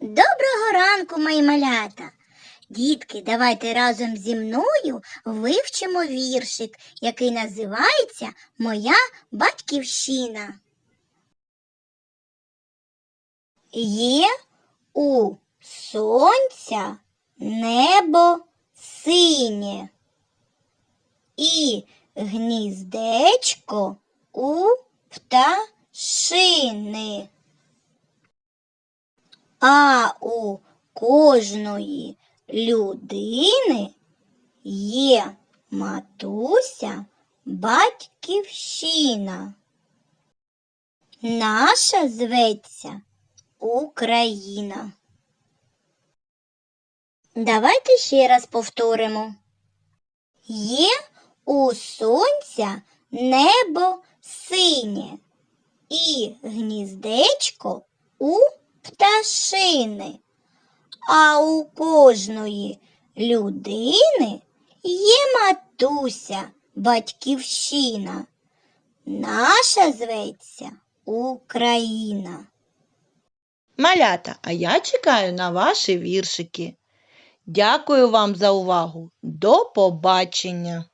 Доброго ранку, мої малята! Дітки, давайте разом зі мною вивчимо віршик, який називається Моя батьківщина. Є у сонця небо синє і гніздечко у пташини. А у кожної людини є матуся батьківщина. Наша зветься Україна. Давайте ще раз повторимо. Є у сонця небо синє і гніздечко у пташини, а у кожної людини є матуся батьківщина. Наша зветься Україна. Малята, а я чекаю на ваші віршики. Дякую вам за увагу. До побачення!